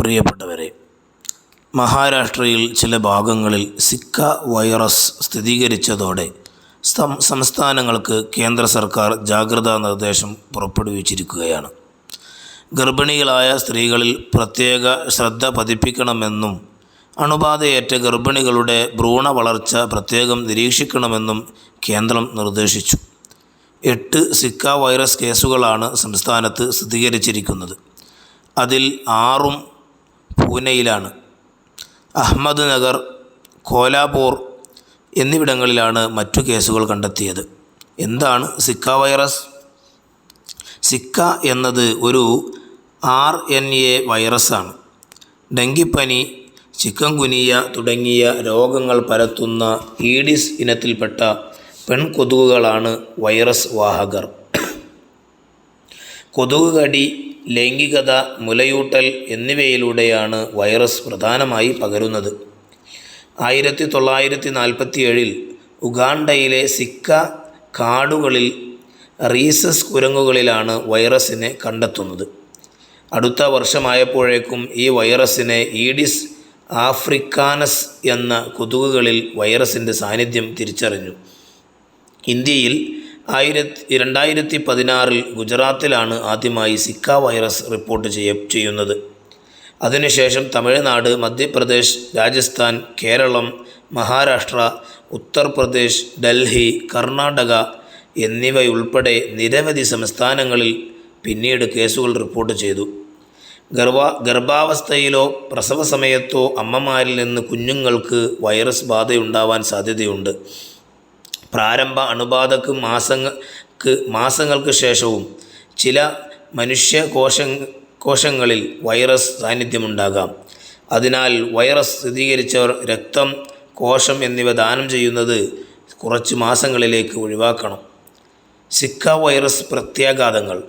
പ്രിയപ്പെട്ടവരെ മഹാരാഷ്ട്രയിൽ ചില ഭാഗങ്ങളിൽ സിക്ക വൈറസ് സ്ഥിരീകരിച്ചതോടെ സംസ്ഥാനങ്ങൾക്ക് കേന്ദ്ര സർക്കാർ ജാഗ്രതാ നിർദ്ദേശം പുറപ്പെടുവിച്ചിരിക്കുകയാണ്. ഗർഭിണികളായ സ്ത്രീകളിൽ പ്രത്യേക ശ്രദ്ധ പതിപ്പിക്കണമെന്നും അണുബാധയേറ്റ ഗർഭിണികളുടെ ഭ്രൂണ വളർച്ച പ്രത്യേകം നിരീക്ഷിക്കണമെന്നും കേന്ദ്രം നിർദ്ദേശിച്ചു. എട്ട് സിക്ക വൈറസ് കേസുകളാണ് സംസ്ഥാനത്ത് സ്ഥിരീകരിച്ചിരിക്കുന്നത്. അതിൽ ആറും പൂനെയിലാണ്. അഹമ്മദ് നഗർ കോലാപൂർ എന്നിവിടങ്ങളിലാണ് മറ്റു കേസുകൾ കണ്ടെത്തിയത്. എന്താണ് സിക്ക വൈറസ്? സിക്ക എന്നത് ഒരു ആർ എൻ എ വൈറസാണ്. ഡെങ്കിപ്പനി ചിക്കൻ കുനിയ തുടങ്ങിയ രോഗങ്ങൾ പരത്തുന്ന ഈഡിസ് ഇനത്തിൽപ്പെട്ട പെൺകൊതുകുകളാണ് വൈറസ് വാഹകർ. കൊതുക് കടി ലൈംഗികത മുലയൂട്ടൽ എന്നിവയിലൂടെയാണ് വൈറസ് പ്രധാനമായി പകരുന്നത്. ആയിരത്തി തൊള്ളായിരത്തി നാൽപ്പത്തി ഏഴിൽ ഉഗാണ്ടയിലെ സിക്ക കാടുകളിൽ റീസസ് കുരങ്ങുകളിലാണ് വൈറസിനെ കണ്ടെത്തുന്നത്. അടുത്ത വർഷമായപ്പോഴേക്കും ഈ വൈറസിനെ ഈഡിസ് ആഫ്രിക്കാനസ് എന്ന കൊതുകുകളിൽ വൈറസിന്റെ സാന്നിധ്യം തിരിച്ചറിഞ്ഞു. ഇന്ത്യയിൽ ആയിരത്തി രണ്ടായിരത്തി പതിനാറിൽ ഗുജറാത്തിലാണ് ആദ്യമായി സിക്ക വൈറസ് റിപ്പോർട്ട് ചെയ്യ ചെയ്യുന്നത്. അതിനുശേഷം തമിഴ്നാട് മധ്യപ്രദേശ് രാജസ്ഥാൻ കേരളം മഹാരാഷ്ട്ര ഉത്തർപ്രദേശ് ഡൽഹി കർണാടക എന്നിവയുൾപ്പെടെ നിരവധി സംസ്ഥാനങ്ങളിൽ പിന്നീട് കേസുകൾ റിപ്പോർട്ട് ചെയ്തു. ഗർഭ ഗർഭാവസ്ഥയിലോ പ്രസവ സമയത്തോ അമ്മമാരിൽ നിന്ന് കുഞ്ഞുങ്ങൾക്ക് വൈറസ് ബാധയുണ്ടാവാൻ സാധ്യതയുണ്ട്. പ്രാരംഭ അണുബാധക്ക് മാസങ്ങൾക്ക് മാസങ്ങൾക്ക് ശേഷവും ചില മനുഷ്യ കോശ കോശങ്ങളിൽ വൈറസ് സാന്നിധ്യമുണ്ടാകാം. അതിനാൽ വൈറസ് സ്ഥിരീകരിച്ചവർ രക്തം കോശം എന്നിവ ദാനം ചെയ്യുന്നത് കുറച്ച് മാസങ്ങളിലേക്ക് ഒഴിവാക്കണം. സിക്ക വൈറസ് പ്രത്യാഘാതങ്ങൾ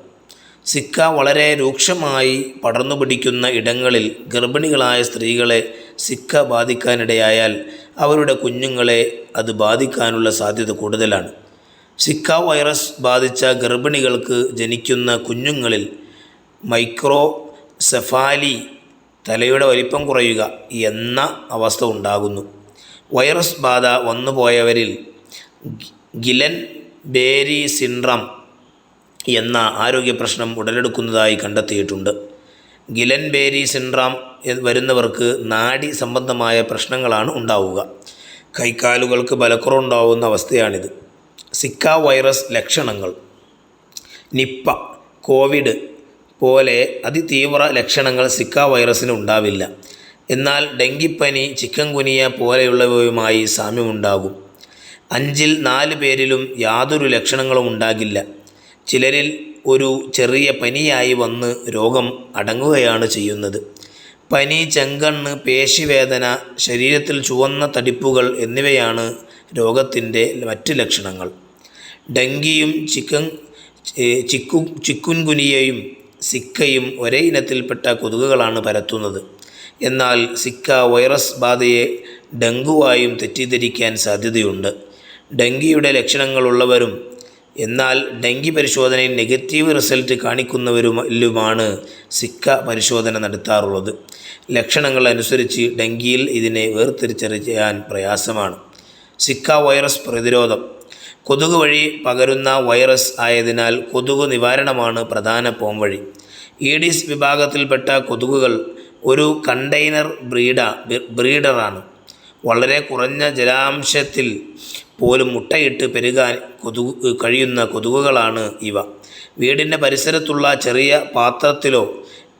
സിക്ക വളരെ രൂക്ഷമായി പടർന്നു പിടിക്കുന്ന ഇടങ്ങളിൽ ഗർഭിണികളായ സ്ത്രീകളെ സിക്ക ബാധിക്കാനിടയായാൽ അവരുടെ കുഞ്ഞുങ്ങളെ അത് ബാധിക്കാനുള്ള സാധ്യത കൂടുതലാണ്. സിക്ക വൈറസ് ബാധിച്ച ഗർഭിണികൾക്ക് ജനിക്കുന്ന കുഞ്ഞുങ്ങളിൽ മൈക്രോ സെഫാലി തലയുടെ വലിപ്പം കുറയുക എന്ന അവസ്ഥ ഉണ്ടാകുന്നു. വൈറസ് ബാധ വന്നുപോയവരിൽ ഗിലൻ ബേരി സിൻഡ്രം എന്ന ആരോഗ്യ പ്രശ്നം ഉടലെടുക്കുന്നതായി കണ്ടെത്തിയിട്ടുണ്ട്. ഗിലൻ ബേരി സിൻഡ്രം വരുന്നവർക്ക് നാഡി സംബന്ധമായ പ്രശ്നങ്ങളാണ് ഉണ്ടാവുക. കൈക്കാലുകൾക്ക് ബലക്കുറവുണ്ടാവുന്ന അവസ്ഥയാണിത്. സിക്ക വൈറസ് ലക്ഷണങ്ങൾ. നിപ്പ കോവിഡ് പോലെ അതിതീവ്ര ലക്ഷണങ്ങൾ സിക്ക വൈറസിന് ഉണ്ടാവില്ല. എന്നാൽ ഡെങ്കിപ്പനി ചിക്കൻ കുനിയ പോലെയുള്ളവയുമായി സാമ്യമുണ്ടാകും. അഞ്ചിൽ നാല് പേരിലും യാതൊരു ലക്ഷണങ്ങളും ഉണ്ടാകില്ല. ചിലരിൽ ഒരു ചെറിയ പനിയായി വന്ന് രോഗം അടങ്ങുകയാണ് ചെയ്യുന്നത്. പനി ചെങ്കണ്ണ് പേശിവേദന ശരീരത്തിൽ ചുവന്ന തടിപ്പുകൾ എന്നിവയാണ് രോഗത്തിന്റെ മറ്റ് ലക്ഷണങ്ങൾ. ഡെങ്കിയും ചിക്കൻ ചിക്കു ചിക്കുൻകുനിയയും സിക്കയും ഒരേ ഇനത്തിൽപ്പെട്ട കൊതുകുകളാണ് പരത്തുന്നത്. എന്നാൽ സിക്ക വൈറസ് ബാധയെ ഡെങ്കുവായും തെറ്റിദ്ധരിക്കാൻ സാധ്യതയുണ്ട്. ഡെങ്കിയുടെ ലക്ഷണങ്ങളുള്ളവരും എന്നാൽ ഡെങ്കി പരിശോധനയിൽ നെഗറ്റീവ് റിസൾട്ട് കാണിക്കുന്നവരുമാണ് സിക്ക പരിശോധന നടത്താറുള്ളത്. ലക്ഷണങ്ങൾ അനുസരിച്ച് ഡെങ്കിയിൽ ഇതിനെ വേർതിരിച്ചറിയാൻ പ്രയാസമാണ്. സിക്ക വൈറസ് പ്രതിരോധം. കൊതുക് വഴി പകരുന്ന വൈറസ് ആയതിനാൽ കൊതുക് നിവാരണമാണ് പ്രധാന പോംവഴി. ഈഡിസ് വിഭാഗത്തിൽപ്പെട്ട കൊതുകുകൾ ഒരു കണ്ടെയ്നർ ബ്രീഡ ബ്രീഡറാണ്. വളരെ കുറഞ്ഞ ജലാംശത്തിൽ പോലും മുട്ടയിട്ട് പെരുകാൻ കൊതു കഴിയുന്ന കൊതുകുകളാണ് ഇവ. വീടിന്റെ പരിസരത്തുള്ള ചെറിയ പാത്രത്തിലോ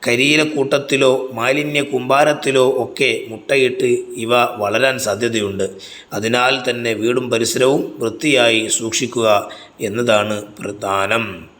കരിയിലക്കൂട്ടത്തിലോ മാലിന്യ കുമ്പാരത്തിലോ ഒക്കെ മുട്ടയിട്ട് ഇവ വളരാൻ സാധ്യതയുണ്ട്. അതിനാൽ തന്നെ വീടും പരിസരവും വൃത്തിയായി സൂക്ഷിക്കുക എന്നതാണ് പ്രധാനം.